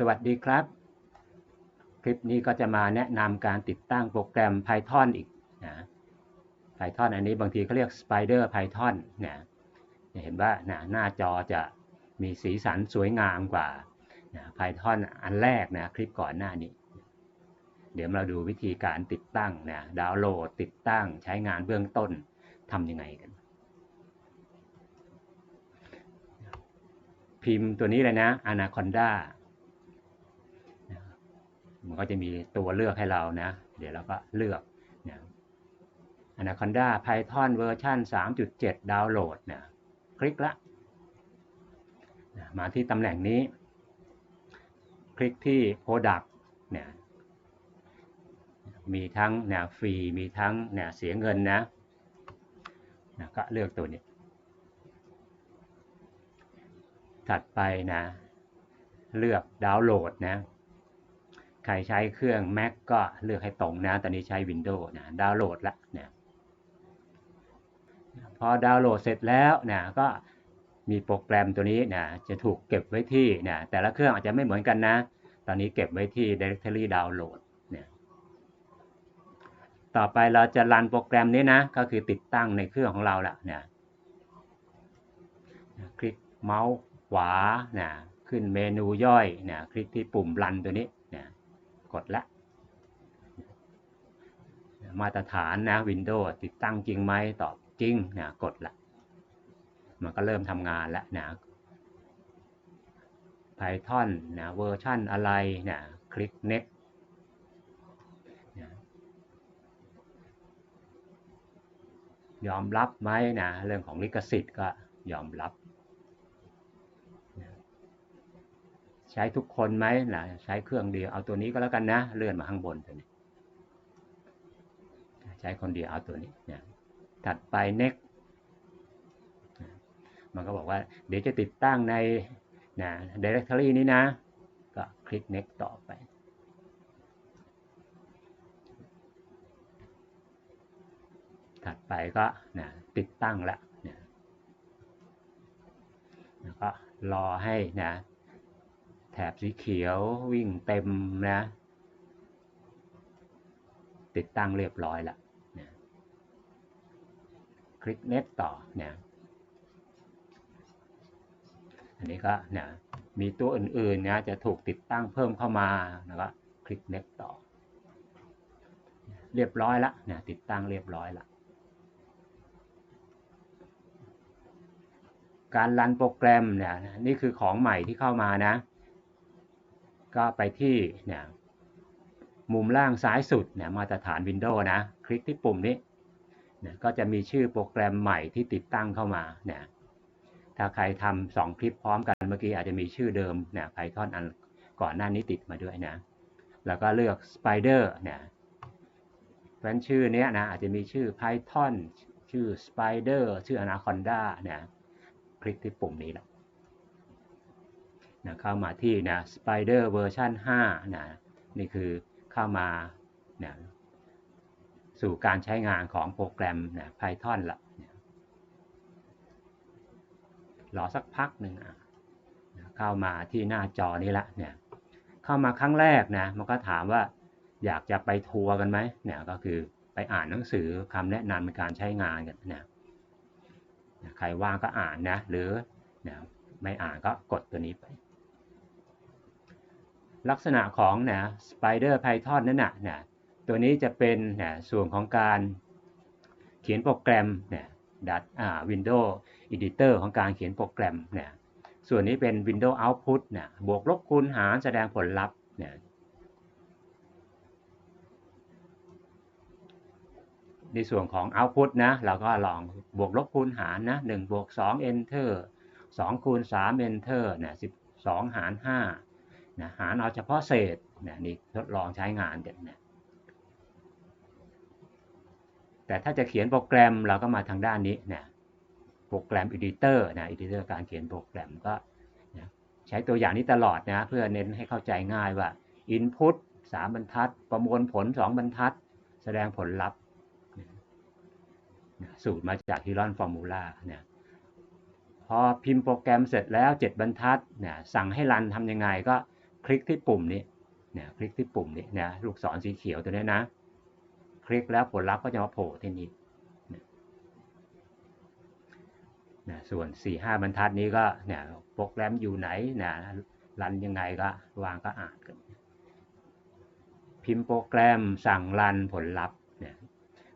สวัสดีครับ คลิปนี้ก็จะมาแนะนำการติดตั้งโปรแกรม Python อีกนะ Python อันนี้บางทีเขาเรียก Spider Python นะเห็นว่านะหน้าจอจะมีสีสันสวยงามกว่านะ Python อันแรกนะ คลิปก่อนหน้านี้ เดี๋ยวเราดูวิธีการติดตั้งนะดาวน์โหลดติดตั้งใช้งานเบื้องต้นทำยังไงกัน พิมพ์ตัวนี้เลยนะ Anaconda มันก็จะมีตัวเลือกให้เรานะ เดี๋ยวเราก็เลือกนะ Anaconda Python เวอร์ชัน3.7 ดาวน์โหลดนะคลิกละนะมาที่ตำแหน่งนี้ คลิกที่ Product เนี่ยมีทั้งนะฟรี มีทั้งนะเสียเงินนะนะก็เลือกตัวนี้ ถัดไปนะ เลือกดาวน์โหลดนะ ใครใช้เครื่อง Mac ก็เลือกให้ตรงนะ ตอนนี้ใช้ Windows นะ ดาวน์โหลดละนะพอดาวน์โหลดเสร็จแล้วนะก็มีโปรแกรมตัวนี้นะจะถูกเก็บไว้ที่นะแต่ละเครื่องอาจจะไม่เหมือนกันนะ ตอนนี้เก็บไว้ที่ Directory Download นะต่อไปเราจะรันโปรแกรมนี้นะ ก็คือติดตั้งในเครื่องของเราละนะคลิกเมาส์ขวานะขึ้นเมนูย่อยนะคลิกที่ปุ่มรันตัวนี้ กดละมาตรฐานนะ Windows ติดตั้งจริงไหมตอบจริงนะกดละมันก็เริ่มทำงานแล้วนะ Python นะเวอร์ชันอะไรนะคลิก next นะยอมรับไหมนะเรื่องของลิขสิทธิ์ก็ยอมรับนะใช้ทุกคนไหมนะใช้เครื่องเดียวเอาตัวนี้ก็แล้วกันนะ เลื่อนมาข้างบนตัวนี้ใช้คนเดียวเอาตัวนี้นะถัดไป next มันก็บอกว่าเดี๋ยวจะติดตั้งในนะ directory นี้นะ ก็คลิก next ต่อไปถัดไปก็นะติดตั้งละนะแล้วก็รอให้นะ ถบสีเขียววิ่งเต็มนะ ติดตั้งเรียบร้อยละนะคลิก next ต่อนะอันนี้ก็เนี่ยมีตัวอื่นๆนะจะถูกติดตั้งเพิ่มเข้ามาแล้วก็คลิก next ต่อ เรียบร้อยละเนี่ยติดตั้งเรียบร้อยละการรันโปรแกรมเนี่ยนี่คือของใหม่ที่เข้ามานะ ก็ไปที่เนี่ยมุมล่างซ้ายสุดเนี่ยมาตรฐาน Windows นะ คลิกที่ปุ่มนี้เนี่ยก็จะมีชื่อโปรแกรมใหม่ที่ติดตั้งเข้ามาเนี่ยถ้าใครทำสองคลิปพร้อมกันเมื่อกี้อาจจะมีชื่อเดิมเนี่ย Python อันก่อนหน้านี้ติดมาด้วยนะ แล้วก็เลือก Spider เนี่ยเพราะฉะนั้นชื่อเนี้ยนะอาจจะมีชื่อ Python ชื่อ Spider ชื่อ Anaconda เนี่ยคลิกที่ปุ่มนี้แหละ นะเข้ามาที่นะ Spider เวอร์ชัน5นะนี่คือเข้ามานะสู่การใช้งานของโปรแกรมนะ Python ละรอสักพักหนึ่งเข้ามาที่หน้าจอนี้ละเนี่ยเข้ามาครั้งแรกนะมันก็ถามว่าอยากจะไปทัวร์กันไหมเนี่ยก็คือไปอ่านหนังสือคำแนะนำในการใช้งานกันนี่ยใครว่างก็อ่านนะหรือนี่ยไม่อ่านก็กดตัวนี้ไป ลักษณะของนี่ย Spider Python นั่นนะเนี่ยตัวนี้จะเป็นเนี่ยส่วนของการเขียนโปรแกรมเนี่ยดัดอ่า Windows Editor ของการเขียนโปรแกรมเนี่ยส่วนนี้เป็น Windows Output เนี่ยบวกลบคูณหารแสดงผลลัพธ์เนี่ยในส่วนของ Output นะเราก็ลองบวกลบคูณหารนะ1บวก2 Enter 2คูณ3 Enter เนี่ย12 หาร 5 นะหารเอาเฉพาะเศษนี่ยนี่ทดลองใช้งานกันนี่ยแต่ถ้าจะเขียนโปรแกรมเราก็มาทางด้านนี้นะโปรแกรม Editor นะ Editor การเขียนโปรแกรมก็นะใช้ตัวอย่างนี้ตลอดนะเพื่อเน้นให้เข้าใจง่ายว่า Input 3 บรรทัด ประมวลผล 2 บรรทัด แสดงผลลัพธ์นะสูตรมาจาก h i r o n Formula นะพอพิมพ์โปรแกรมเสร็จแล้ว 7 บรรทัดนะสั่งให้รันทำยังไงก็ ลิกที่ปุ่มนี้เนี่ยคลิกที่ปุ่มนี้นะลูกศรสีเขียวตัวนี้นะ คลิกแล้วผลลัพธ์ก็จะมาโผล่ที่นี่นะส่วน 4-5บรรทัดนี้ก็เนี่ยโปรแกรมอยู่ไหนนะรันยังไงก็วางก็อ่านกัน พิมพ์โปรแกรมสั่งรันผลลัพธ์เนี่ย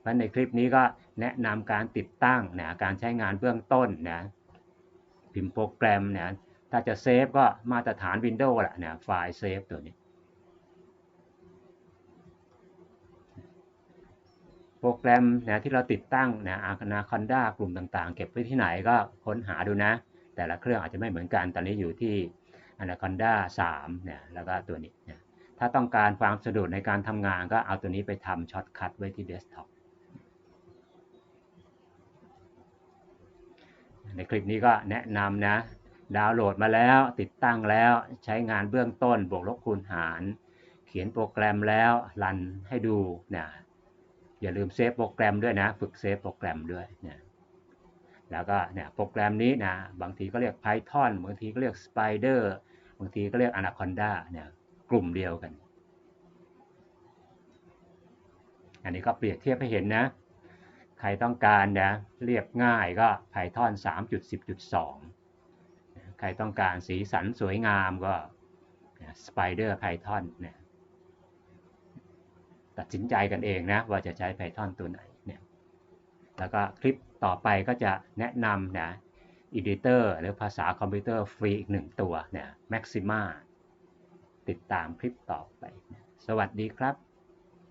เพราะในคลิปนี้ก็แนะนำการติดตั้งนะการใช้งานเบื้องต้นนะพิมพ์โปรแกรมเนี่ย ถ้าจะเซฟก็มาตรฐาน Windows แหละเนี่ยไฟล์เซฟตัวนี้ โปรแกรมนะที่เราติดตั้งนะอาคานาคอนด้ากลุ่มต่างๆ เก็บไว้ที่ไหนก็ค้นหาดูนะ แต่ละเครื่องอาจจะไม่เหมือนกัน ตอนนี้อยู่ที่ Anaconda 3เนี่ยแล้วก็ตัวนี้นะถ้าต้องการความสะดวกในการทำงานก็เอาตัวนี้ไปทำช็อตคัทไว้ที่เดสก์ท็อปในคลิปนี้ก็แนะนำนะ ดาวน์โหลดมาแล้ว ติดตั้งแล้วใช้งานเบื้องต้นบวกลบคูณหาร เขียนโปรแกรมแล้วรันให้ดูนะอย่าลืมเซฟโปรแกรมด้วยนะ ฝึกเซฟโปรแกรมด้วยนะแล้วก็เนี่ยโปรแกรมนี้นะบางทีก็เรียก Python บางทีก็เรียก Spider บางทีก็เรียก Anaconda เนี่ยกลุ่มเดียวกัน อันนี้ก็เปรียบเทียบให้เห็นนะ ใครต้องการนะเรียบง่ายก็ Python 3.10.2 ครต้องการสีสันสวยงามก็ Spider Python เนี่ยตัดสินใจกันเองนะว่าจะใช้ Python ตัวไหนเนี่ยแล้วก็คลิปต่อไปก็จะแนะนำนะ Editor หรือภาษาคอมพิวเตอร์ฟรีอีกหนึ่งตัวเนี่ย Maxima ติดตามคลิปต่อไป สวัสดีครับ